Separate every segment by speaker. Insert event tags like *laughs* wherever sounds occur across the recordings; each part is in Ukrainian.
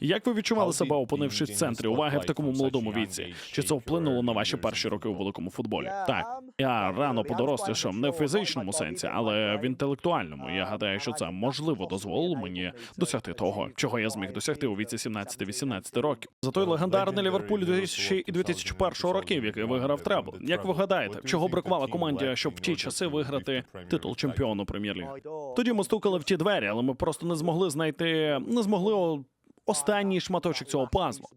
Speaker 1: Як ви відчували себе, опинившись в центрі уваги в такому молодому віці? Чи це вплинуло на ваші перші роки у великому футболі? Так, я рано подорослішав не в фізичному сенсі, але в інтелектуальному. Я гадаю, що це можливо дозволило мені досягти того, чого я зміг досягти у віці 17-18 років. За той легендарний Ліверпуль 2000 і 2001 років, який виграв требл. Як ви гадаєте, чого бракувало команді, щоб в ті часи виграти титул чемпіону прем'єр-ліги? Тоді ми стукали в ті двері, але ми просто не змогли знайти, не змогли останній шматочок цього пазлу.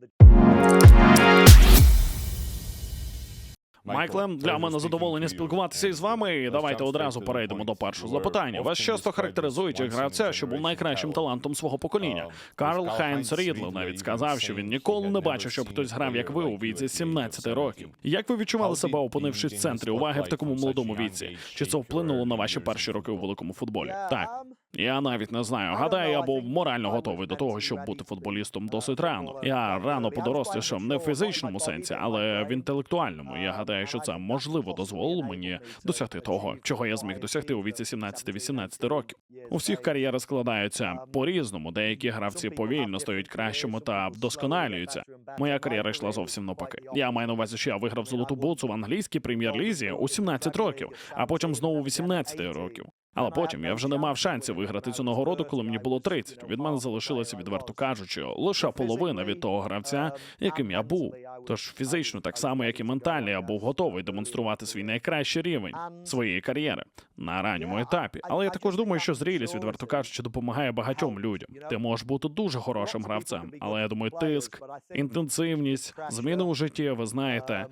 Speaker 1: Майкле, для мене задоволення спілкуватися із вами. І давайте одразу перейдемо до першого запитання. Вас часто характеризують як гравця, що був найкращим талантом свого покоління. Карл Хайнц Рідло навіть сказав, що він ніколи не бачив, щоб хтось грав як ви у віці 17 років. Як ви відчували себе, опинившись в центрі уваги в такому молодому віці? Чи це вплинуло на ваші перші роки у великому футболі? Так. Я навіть не знаю. Гадаю, я був морально готовий до того, щоб бути футболістом досить рано. Я рано подорослішав не в фізичному сенсі, але в інтелектуальному. Я гадаю, що це можливо дозволило мені досягти того, чого я зміг досягти у віці 17-18 років. У всіх кар'єри складаються по-різному. Деякі гравці повільно стають кращими та вдосконалюються. Моя кар'єра йшла зовсім навпаки. Я маю на увазі, що я виграв золоту буцу в англійській прем'єр-лізі у 17 років, а потім знову у 18 років. Але потім я вже не мав шансів виграти цю нагороду, коли мені було 30. Від мене залишилося, відверто кажучи, лише половина від того гравця, яким я був. Тож фізично, так само як і ментально, я був готовий демонструвати свій найкращий рівень своєї кар'єри на ранньому етапі. Але я також думаю, що зрілість, відверто кажучи, допомагає багатьом людям. Ти можеш бути дуже хорошим гравцем, але я думаю, тиск, інтенсивність, зміни у житті, ви знаєте.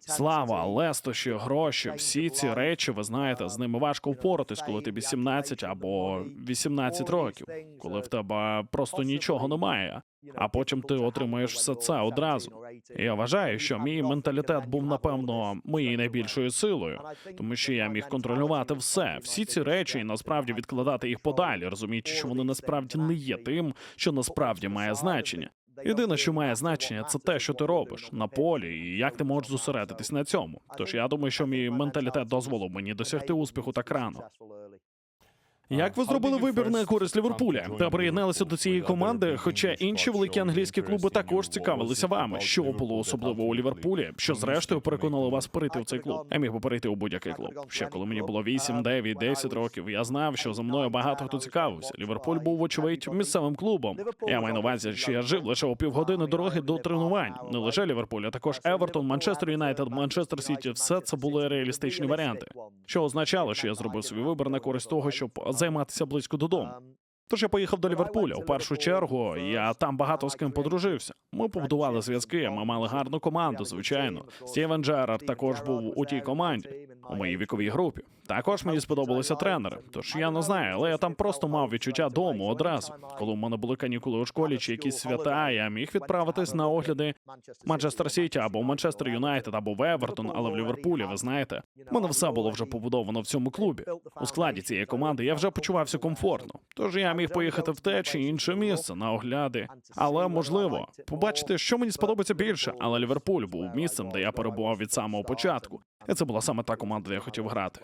Speaker 1: Слава, лестощі, гроші, всі ці речі, ви знаєте, з ними важко впоратись, коли тобі 17 або 18 років, коли в тебе просто нічого немає. А потім ти отримуєш все це одразу. Я вважаю, що мій менталітет був напевно моєю найбільшою силою, тому що я міг контролювати все, всі ці речі, і насправді відкладати їх подалі, розуміючи, що вони насправді не є тим, що насправді має значення. Єдине, що має значення, це те, що ти робиш на полі, і як ти можеш зосередитись на цьому. Тож я думаю, що мій менталітет дозволив мені досягти успіху так рано. Як ви зробили вибір на користь Ліверпуля та приєдналися до цієї команди? Хоча інші великі англійські клуби також цікавилися вами. Що було особливо у Ліверпулі, що зрештою переконало вас перейти в цей клуб? Я міг би перейти у будь-який клуб. Ще коли мені було 8, 9, 10 років. Я знав, що за мною багато хто цікавився. Ліверпуль був вочевидь місцевим клубом. Я маю на увазі, що я жив лише у півгодини дороги до тренувань. Не лише Ліверпуль, а також Евертон, Манчестер Юнайтед, Манчестер Сіті. Все це були реалістичні варіанти, що означало, що я зробив свій вибір на користь того, щоб займатися близько додому. Тож я поїхав до Ліверпуля. У першу чергу я там багато з ким подружився. Ми побудували зв'язки. Ми мали гарну команду. Звичайно, Стівен Джерард також був у тій команді у моїй віковій групі. Також мені сподобалися тренери. Тож я не знаю, але я там просто мав відчуття дому одразу. Коли в мене були канікули у школі чи якісь свята, я міг відправитись на огляди Манчестер Сіті або Манчестер Юнайтед, або в Евертон, але в Ліверпулі, ви знаєте, в мене все було вже побудовано в цьому клубі. У складі цієї команди я вже почувався комфортно. Тож я міг поїхати в те чи інше місце на огляди. Але можливо, побачити, що мені сподобається більше. Але Ліверпуль був місцем, де я перебував від самого початку. І це була саме та команда, де я хотів грати.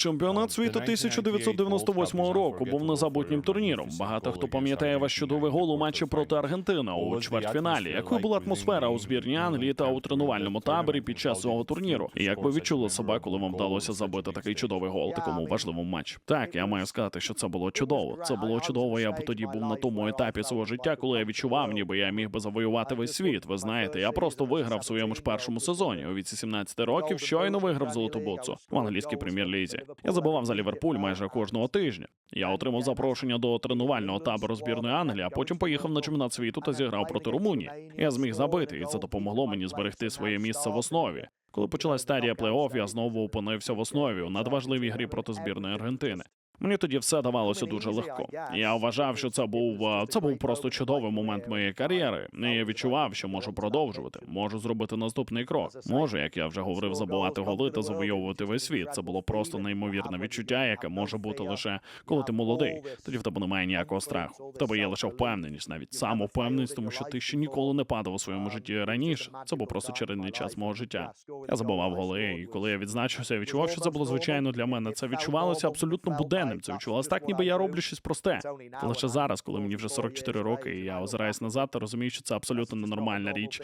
Speaker 1: Чемпіонат світу 1998 року був незабутнім турніром. Багато хто пам'ятає ваш чудовий гол у матчі проти Аргентини у чвертьфіналі. Якою була атмосфера у збірні Англії та у тренувальному таборі під час цього турніру? І як ви відчули себе, коли вам вдалося забити такий чудовий гол такому важливому матчі? Так, я маю сказати, що це було чудово. Це було чудово. Я б тоді був на тому етапі свого життя, коли я відчував, ніби я міг би завоювати весь світ. Ви знаєте, я просто виграв в своєму ж першому сезоні у віці 17 років. Щойно виграв золоту боцу в англійській прем'єр-лізі. Я забував за Ліверпуль майже кожного тижня. Я отримав запрошення до тренувального табору збірної Англії, а потім поїхав на чемпіонат світу та зіграв проти Румунії. Я зміг забити, і це допомогло мені зберегти своє місце в основі. Коли почалась стадія плей-офф, я знову опинився в основі у надважливій грі проти збірної Аргентини. Мені тоді все давалося дуже легко. Я вважав, що це був це був просто чудовий момент моєї кар'єри. І я відчував, що можу продовжувати, можу зробити наступний крок. Можу, як я вже говорив, забувати голи та завойовувати весь світ. Це було просто неймовірне відчуття, яке може бути лише коли ти молодий. Тоді в тебе немає ніякого страху. В тебе є лише впевненість, навіть самовпевненість, тому що ти ще ніколи не падав у своєму житті раніше. Це був просто чередний час мого життя. Я забував голи, і коли я відзначився, я відчував, що це було звичайно для мене. Це відчувалося абсолютно буденно звичайним. Це відчувалось так, ніби я роблю щось просте. Лише зараз, коли мені вже 44 роки, і я озираюсь назад та розумію, що це абсолютно ненормальна річ.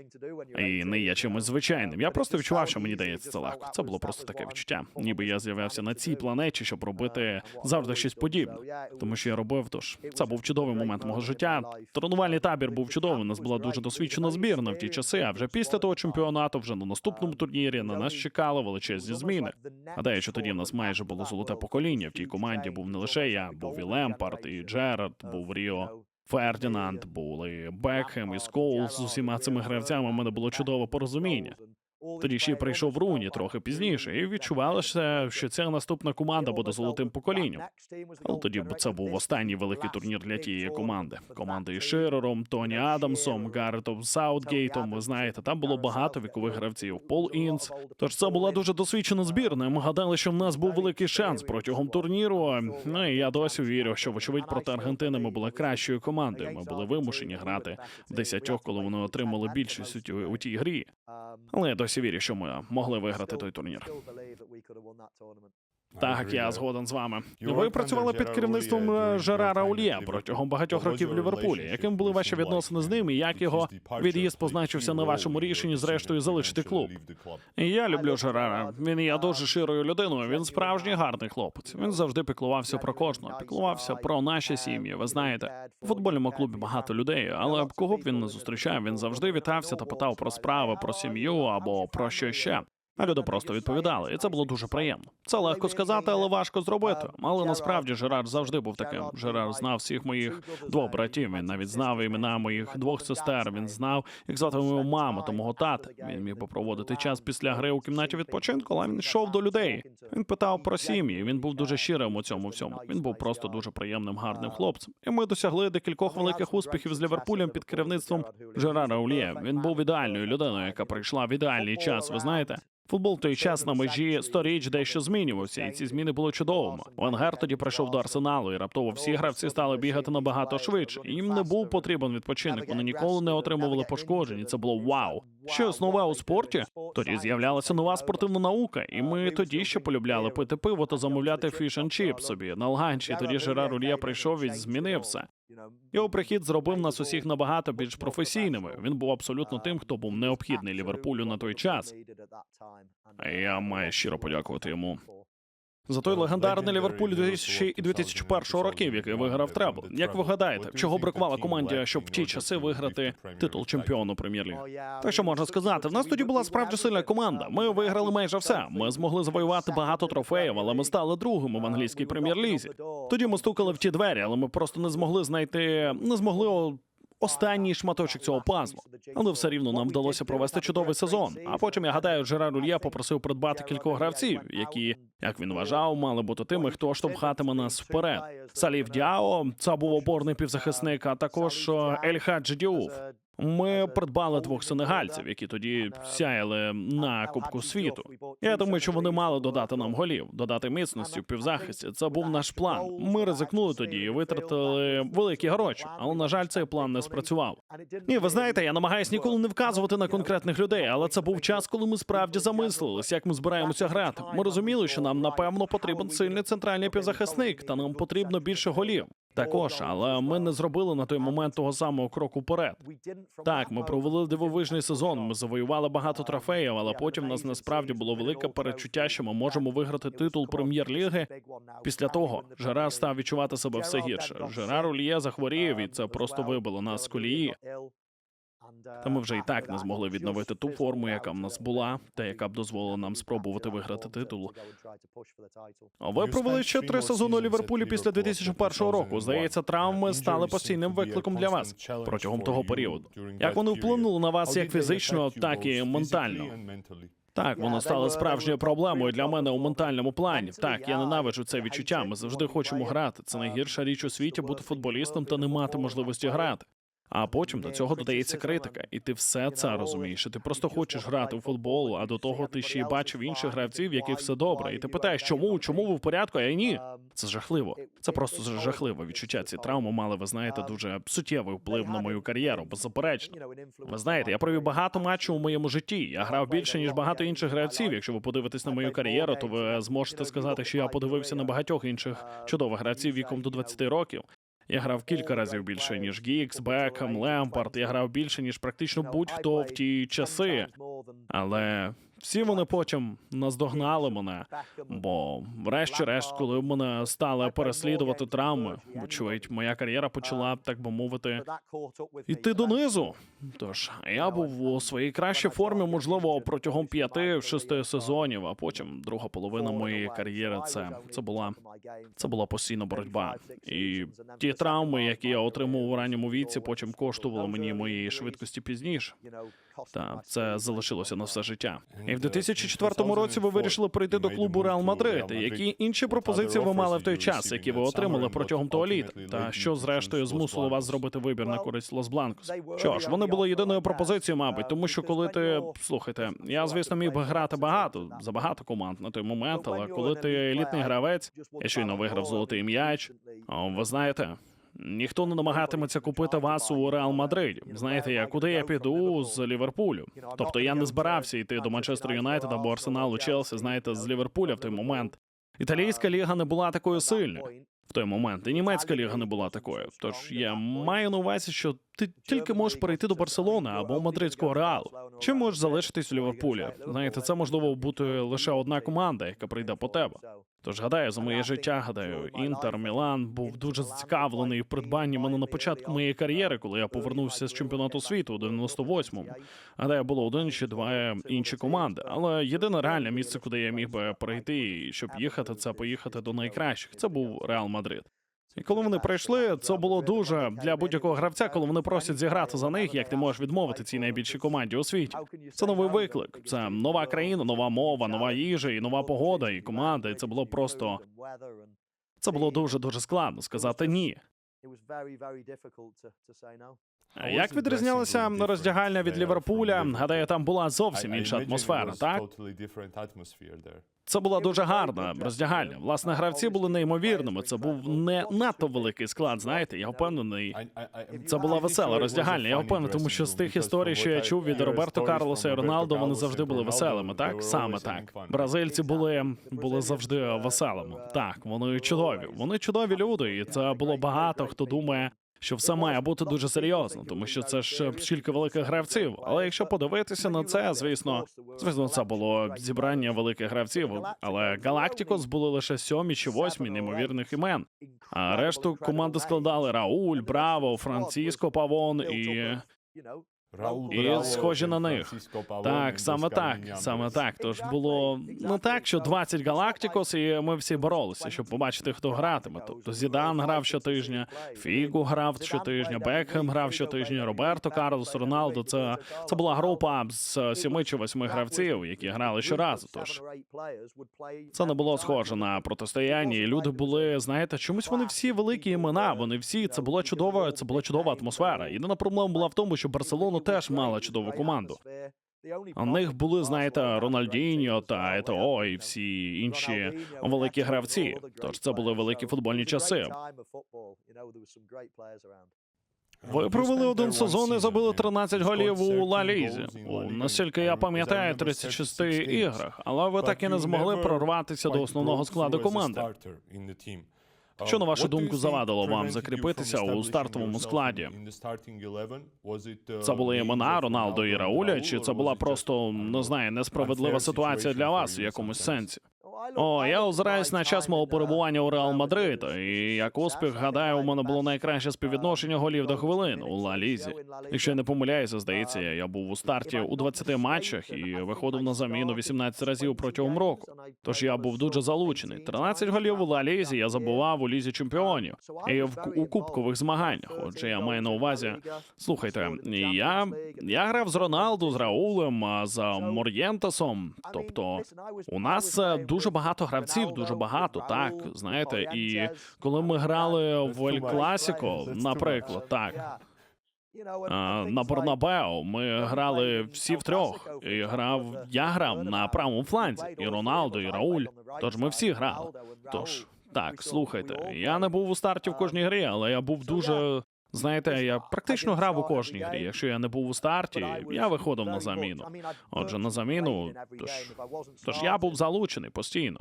Speaker 1: І не є чимось звичайним. Я просто відчував, що мені дається це легко. Це було просто таке відчуття. Ніби я з'явився на цій планеті, щоб робити завжди щось подібне. Тому що я робив, тож це був чудовий момент мого життя. Тренувальний табір був чудовий. У нас була дуже досвідчена збірна в ті часи. А вже після того чемпіонату, вже на наступному турнірі на нас чекали величезні зміни. Гадаю, що тоді в нас майже було золоте покоління. В тій команді був не лише я, був і Лемпард, і Джерард, був Ріо. Фердінанд, були Бекхем і Скоулс з усіма цими гравцями. У мене було чудове порозуміння. Тоді ще прийшов Руні трохи пізніше, і відчувалося, що ця наступна команда буде золотим поколінням. Але тоді це був останній великий турнір для тієї команди. Команди із Ширером, Тоні Адамсом, Гарретом Саутгейтом. Ви знаєте, там було багато вікових гравців. Пол Інц. Тож це була дуже досвідчена збірна. Ми гадали, що в нас був великий шанс протягом турніру. Ну і я досі вірю, що вочевидь проти Аргентини ми були кращою командою. Ми були вимушені грати в десятьох, коли вони отримали більшість у тій- грі. Але я досі вірю, що ми могли виграти той турнір. Так, я згоден з вами. Ви працювали під керівництвом Жерара Ульє протягом багатьох років в Ліверпулі. Яким були ваші відносини з ним і як його від'їзд позначився на вашому рішенні, зрештою залишити клуб? Я люблю Жерара. Він є дуже широю людиною. Він справжній гарний хлопець. Він завжди піклувався про кожного, піклувався про наші сім'ї. Ви знаєте, у футбольному клубі багато людей, але кого б він не зустрічав, він завжди вітався та питав про справи, про сім'ю або про що ще. А люди просто відповідали, і це було дуже приємно. Це легко сказати, але важко зробити. Але насправді Жерар завжди був таким. Жерар знав всіх моїх двох братів. Він навіть знав імена моїх двох сестер. Він знав, як звати мою маму та мого тата. Він міг би проводити час після гри у кімнаті відпочинку, але він йшов до людей. Він питав про сім'ї. Він був дуже щирим у цьому всьому. Він був просто дуже приємним, гарним хлопцем. І ми досягли декількох великих успіхів з Ліверпулем під керівництвом Жерара Уліє. Він був ідеальною людиною, яка прийшла в ідеальний час. Ви знаєте. Футбол в той час на межі сторіч дещо змінювався, і ці зміни були чудовими. Венгер тоді прийшов до арсеналу, і раптово всі гравці стали бігати набагато швидше. Їм не був потрібен відпочинок. Вони ніколи не отримували пошкоджень. і Це було вау. Щось нове у спорті. Тоді з'являлася нова спортивна наука, і ми тоді ще полюбляли пити пиво та замовляти фіш and чіп собі на лганчі. Тоді Жерар Ульє прийшов і змінив все. Його прихід зробив нас усіх набагато більш професійними. Він був абсолютно тим, хто був необхідний Ліверпулю на той час. Я маю щиро подякувати йому за той легендарний Ліверпуль 2000 і 2001 років, який виграв требл. Як ви гадаєте, чого бракувало команді, щоб в ті часи виграти титул чемпіону прем'єр-ліги? Так що можна сказати, в нас тоді була справді сильна команда. Ми виграли майже все. Ми змогли завоювати багато трофеїв, але ми стали другими в англійській прем'єр-лізі. Тоді ми стукали в ті двері, але ми просто не змогли знайти, не змогли останній шматочок цього пазлу. Але все рівно нам вдалося провести чудовий сезон. А потім я гадаю, Жерар Ульє попросив придбати кількох гравців, які, як він вважав, мали бути тими, хто штовхатиме нас вперед. Салів Діао, це був опорний півзахисник, а також е, Ель Хаджі Діуф. Ми придбали двох сенегальців, які тоді сяяли на Кубку світу. Я думаю, що вони мали додати нам голів, додати міцності в півзахисті. Це був наш план. Ми ризикнули тоді і витратили великі гроші, але на жаль, цей план не спрацював. Ні, ви знаєте, я намагаюсь ніколи не вказувати на конкретних людей, але це був час, коли ми справді замислились, як ми збираємося грати. Ми розуміли, що нам напевно потрібен сильний центральний півзахисник, та нам потрібно більше голів. Також, але ми не зробили на той момент того самого кроку вперед. Так, ми провели дивовижний сезон. Ми завоювали багато трофеїв, але потім в нас насправді було велике перечуття, що ми можемо виграти титул прем'єр-ліги. Після того Жерар став відчувати себе все гірше. Жерар Ульє захворів, і це просто вибило нас з колії. Та ми вже і так не змогли відновити ту форму, яка в нас була, та яка б дозволила нам спробувати виграти титул. Ви провели ще три сезони у Ліверпулі після 2001 року. Здається, травми стали постійним викликом для вас протягом того періоду. Як вони вплинули на вас як фізично, так і ментально? Так, воно стало справжньою проблемою для мене у ментальному плані. Так, я ненавиджу це відчуття. Ми завжди хочемо грати. Це найгірша річ у світі бути футболістом та не мати можливості грати. А потім до цього додається критика, і ти все це розумієш. І ти просто хочеш грати в футбол, а до того ти ще й бачив інших гравців, яких все добре. І ти питаєш, чому, чому ви в порядку, а я ні. Це жахливо. Це просто жахливе відчуття. Ці травми мали, ви знаєте, дуже суттєвий вплив на мою кар'єру, беззаперечно. Ви знаєте, я провів багато матчів у моєму житті. Я грав більше ніж багато інших гравців. Якщо ви подивитесь на мою кар'єру, то ви зможете сказати, що я подивився на багатьох інших чудових гравців віком до 20 років. Я грав кілька разів більше ніж Гікс, Бекхем, Лемпард. Я грав більше ніж практично будь-хто в ті часи. Але всі вони потім наздогнали мене. Бо, врешті-решт, коли мене стали переслідувати травми, вочевидь, моя кар'єра почала, так би мовити, іти донизу. Тож я був у своїй кращій формі, можливо, протягом п'яти-шести сезонів. А потім друга половина моєї кар'єри це, це була це була постійна боротьба. І ті травми, які я отримав у ранньому віці, потім коштували мені моєї швидкості пізніше. Та це залишилося на все життя. І в 2004 році ви вирішили прийти до клубу Реал Мадрид. Які інші пропозиції ви мали в той час, які ви отримали протягом того літа? Та що зрештою змусило вас зробити вибір на користь Лос Бланкос? Що ж, вони були єдиною пропозицією, мабуть, тому що коли ти слухайте, я звісно міг би грати багато за багато команд на той момент, але коли ти елітний гравець, я щойно виграв золотий м'яч. о, Ви знаєте. Ніхто не намагатиметься купити вас у Реал Мадриді. Знаєте, я куди я піду з Ліверпулю? Тобто я не збирався йти до Манчестер Юнайтед або Арсеналу Челсі, знаєте, з Ліверпуля в той момент. Італійська ліга не була такою сильною в той момент, і німецька ліга не була такою. Тож я маю на увазі, що ти тільки можеш перейти до Барселони або мадридського реалу. Чи можеш залишитись у Ліверпулі? Знаєте, це можливо бути лише одна команда, яка прийде по тебе. Тож гадаю, за моє життя, гадаю, Інтер Мілан був дуже зацікавлений в придбанні мене на початку моєї кар'єри, коли я повернувся з чемпіонату світу у 98-му. Гадаю, було один чи два інші команди. Але єдине реальне місце, куди я міг би перейти, щоб їхати, це поїхати до найкращих. Це був Реал Мадрид. І коли вони прийшли, це було дуже для будь-якого гравця, коли вони просять зіграти за них, як ти можеш відмовити цій найбільшій команді у світі. Це новий виклик. Це нова країна, нова мова, нова їжа і нова погода, і команда. І це було просто це було дуже дуже складно сказати ні. Як відрізнялася роздягальня від Ліверпуля? Гадаю, там була зовсім інша атмосфера, так? Це була дуже гарна роздягальня. Власне, гравці були неймовірними. Це був не надто великий склад. Знаєте, я впевнений. Це була весела роздягальня. Я впевнений, тому що з тих історій, що я чув від Роберто Карлоса і Роналдо, вони завжди були веселими. Так саме так. Бразильці були були завжди веселими. Так, вони чудові. Вони чудові люди, і це було багато хто думає. Що все має бути дуже серйозно, тому що це ж стільки великих гравців. Але якщо подивитися на це, звісно, звісно, це було зібрання великих гравців. Але Галактикос були лише сьомі чи восьмі неймовірних імен. А решту команди складали Рауль, Браво, Франциско Павон і і схожі на них. Так, саме так, саме так. Тож було не так, що 20 Галактикос, і ми всі боролися, щоб побачити, хто гратиме. Тобто Зідан грав щотижня, Фігу грав щотижня, Бекхем грав щотижня, Роберто Карлос, Роналдо. Це це була група з сіми чи восьми гравців, які грали щоразу. Тож це не було схоже на протистояння. І люди були, знаєте, чомусь вони всі великі імена. Вони всі це була чудова, це була чудова атмосфера. Єдина проблема була в тому, що Барселона теж мала чудову команду. У них були, знаєте, Рональдіньо та Етоо і всі інші великі гравці. Тож це були великі футбольні часи. Ви провели один сезон і забили 13 голів у Ла Лізі. Наскільки я пам'ятаю, 36 іграх, але ви так і не змогли прорватися до основного складу команди. Що на вашу думку завадило вам закріпитися у стартовому складі? Це були імена Роналдо і Рауля, чи це була просто не знаю, несправедлива ситуація для вас в якомусь сенсі? О, я озираюсь на час мого перебування у Реал Мадрид, і як успіх, гадаю, у мене було найкраще співвідношення голів до хвилин у Ла Лізі. Якщо я не помиляюся, здається, я був у старті у 20 матчах і виходив на заміну 18 разів протягом року. Тож я був дуже залучений. 13 голів у Ла Лізі я забував у лізі чемпіонів і в у кубкових змаганнях. Отже, я маю на увазі. Слухайте, я я грав з Роналду, з Раулем, з Мор'єнтасом. Тобто, у нас е, дуже багато гравців, дуже багато, так знаєте. І коли ми грали в Ель Класіко, наприклад, так на Борнабео ми грали всі втрьох. І грав я грав на правому фланзі, і Роналдо, і Рауль. Тож ми всі грали. Тож так, слухайте, я не був у старті в кожній грі, але я був дуже. Знаєте, я практично грав у кожній грі. Якщо я не був у старті, я виходив на заміну. Отже, на заміну, тож, тож я був залучений постійно.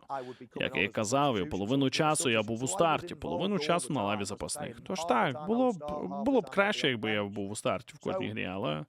Speaker 1: Як я і казав, і половину часу я був у старті, половину часу на лаві запасних. Тож так, було б було б краще, якби я був у старті в кожній грі, але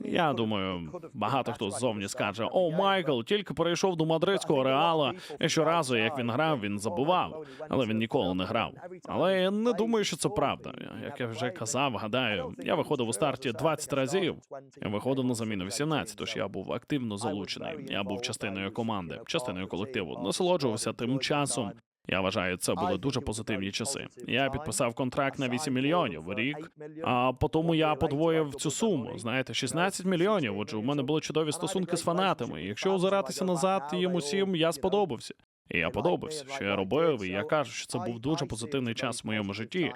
Speaker 1: я думаю, багато хто ззовні скаже: О, Майкл тільки перейшов до мадридського реала. І щоразу, як він грав, він забував, але він ніколи не грав. Але я не думаю, що це правда. Як я вже казав, гадаю, я виходив у старті 20 разів. Я виходив на заміну 18, тож я був активно залучений. Я був частиною команди, частиною колективу. Насолоджувався тим часом. Я вважаю, це були дуже позитивні часи. Я підписав контракт на 8 мільйонів в рік. А потім я подвоїв цю суму. Знаєте, 16 мільйонів. Отже, у мене були чудові стосунки з фанатами. Якщо озиратися назад, їм усім я сподобався. І я подобався, що я робив, і я кажу, що це був дуже позитивний час в моєму житті.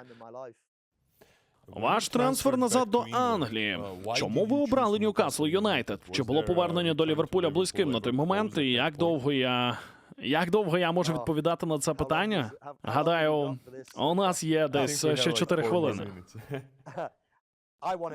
Speaker 1: Ваш трансфер назад до Англії. Чому ви обрали Ньюкасл Юнайтед? Чи було повернення до Ліверпуля близьким на той момент? І як довго я. Як довго я можу відповідати на це питання? Гадаю, у нас є десь ще 4 хвилини. *laughs*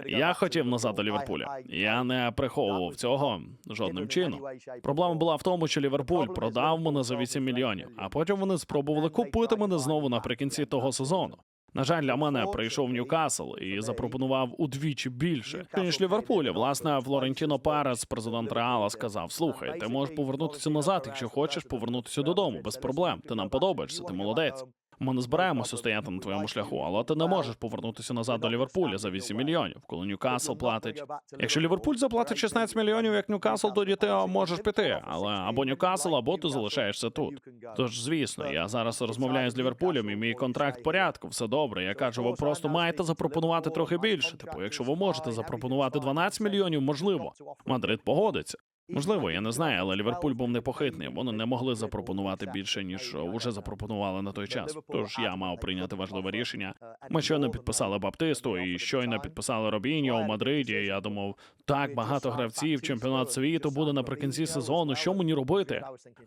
Speaker 1: Я хотів назад до Ліверпуля. Я не приховував цього жодним чином. Проблема була в тому, що Ліверпуль продав мене за 8 мільйонів, а потім вони спробували купити мене знову наприкінці того сезону. На жаль, для мене прийшов Ньюкасл і запропонував удвічі більше ніж Ліверпуля. Власне, Флорентіно Перес, президент Реала, сказав: Слухай, ти можеш повернутися назад, якщо хочеш повернутися додому, без проблем. Ти нам подобаєшся, ти молодець. Ми не збираємося стояти на твоєму шляху, але ти не можеш повернутися назад до Ліверпуля за 8 мільйонів, коли Ньюкасл платить. Якщо Ліверпуль заплатить 16 мільйонів, як Ньюкасл, тоді ти можеш піти. Але або Ньюкасл, або ти залишаєшся тут. Тож, звісно, я зараз розмовляю з Ліверпулем, і мій контракт порядку, все добре. Я кажу, ви просто маєте запропонувати трохи більше. Типу, якщо ви можете запропонувати 12 мільйонів, можливо, Мадрид погодиться. Можливо, я не знаю, але Ліверпуль був непохитний. Вони не могли запропонувати більше ніж уже запропонували на той час. Тож я мав прийняти важливе рішення. Ми щойно підписали Баптисту і щойно підписали Робіньо у Мадриді. Я думав, так багато гравців, чемпіонат світу буде наприкінці сезону. Що мені робити?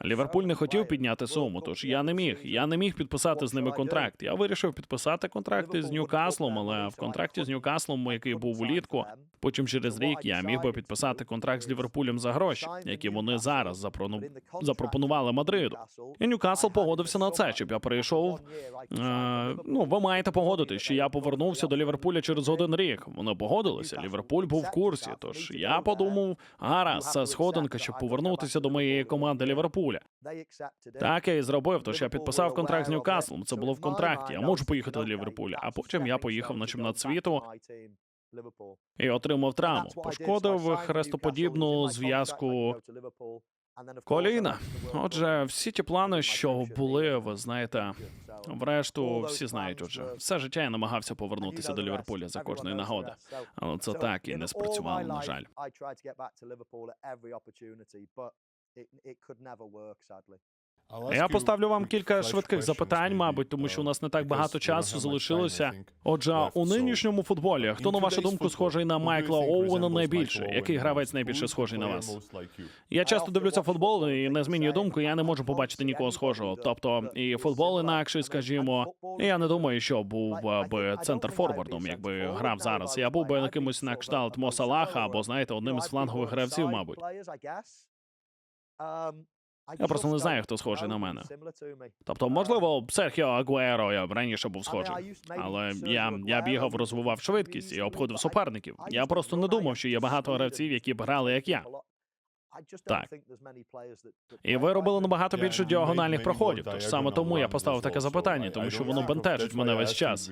Speaker 1: Ліверпуль не хотів підняти суму, тож я не міг. Я не міг підписати з ними контракт. Я вирішив підписати контракти з Ньюкаслом, але в контракті з Ньюкаслом, який був улітку, потім через рік я міг би підписати контракт з Ліверпулем за гроші, які вони зараз запропонували Мадриду. І Ньюкасл погодився на це, щоб я перейшов. Е, ну, ви маєте погодитись, що я повернувся до Ліверпуля через один рік. Вони погодилися. Ліверпуль був в курсі. Тож я подумав, гаразд, це сходинка, щоб повернутися до моєї команди Ліверпуля. Так я і зробив. Тож я підписав контракт з Ньюкаслом. Це було в контракті. Я можу поїхати до Ліверпуля. А потім я поїхав на чемпіонат світу і отримав травму. Пошкодив хрестоподібну зв'язку коліна. Отже, всі ті плани, що були, ви знаєте, врешту всі знають. Отже, все життя я намагався повернутися до Ліверпуля за кожної нагоди, але це так і не спрацювало. На жаль. Я поставлю вам кілька швидких запитань, мабуть, тому що у нас не так багато часу залишилося. Отже, у нинішньому футболі хто на вашу думку схожий на Майкла Оуена найбільше? Який гравець найбільше схожий на вас? Я часто дивлюся футбол і не змінюю думку. Я не можу побачити нікого схожого. Тобто, і футбол інакший, скажімо. Я не думаю, що був би центр форвардом, якби грав зараз. Я був би якимось на кшталт Мо Салаха або знаєте, одним із флангових гравців, мабуть. Я просто не знаю, хто схожий на мене. Тобто, можливо, Серхіо Агуеро я раніше був схожий, але я, я бігав, розвивав швидкість і обходив суперників. Я просто не думав, що є багато гравців, які б грали як я. Так. І ви робили набагато більше діагональних проходів. Тож саме тому я поставив таке запитання, тому що воно бентежить мене весь час.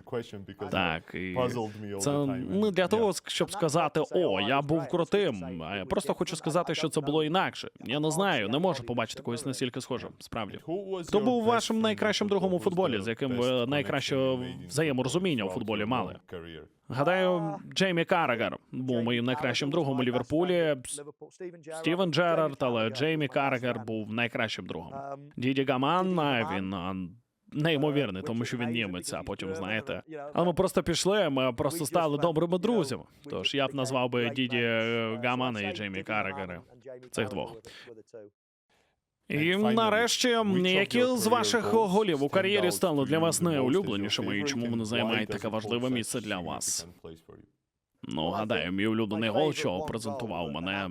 Speaker 1: Так, і це не для того, щоб сказати, о, я був крутим. А я просто хочу сказати, що це було інакше. Я не знаю, не можу побачити когось настільки схожим. Справді, хто був вашим найкращим другом у футболі, з яким ви найкраще взаєморозуміння у футболі мали? Гадаю, Джеймі Карагар був моїм найкращим другом у Ліверпулі. Стівен Джерард, але Джеймі Карагар був найкращим другом. Діді Гаман, він неймовірний, тому що він німець, а потім знаєте. Але ми просто пішли, ми просто стали добрими друзями. Тож я б назвав би Діді е, Гамана і Джеймі Каррагера. Цих двох. І нарешті, які з ваших голів. У кар'єрі стали для вас найулюбленішими, і чому вони займають таке важливе місце для вас? Ну, гадаю, мій улюблений гол, що презентував мене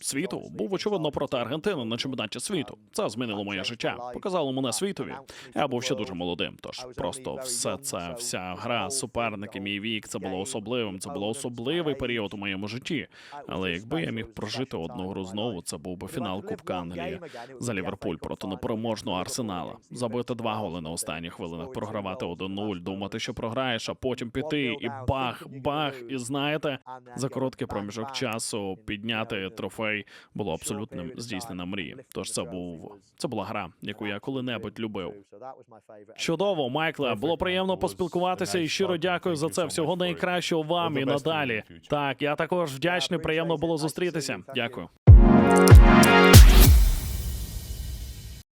Speaker 1: світу, був очевидно проти Аргентини на чемпіонаті світу. Це змінило моє життя, показало мене світові. Я був ще дуже молодим, тож просто все це, вся гра, суперники, мій вік, це було особливим. Це було особливий період у моєму житті. Але якби я міг прожити одну гру знову, це був би фінал Кубка Англії за Ліверпуль проти непереможного Арсенала. Забити два голи на останніх хвилинах, програвати 1-0, думати, що програєш, а потім піти і бах, бах. І знаєте, за короткий проміжок часу підняти трофей було абсолютним здійсненням мрії. Тож це був це була гра, яку я коли-небудь любив. Чудово, Майкле, було приємно поспілкуватися і щиро дякую за це. Всього найкращого вам і надалі. Так, я також вдячний. Приємно було зустрітися. Дякую.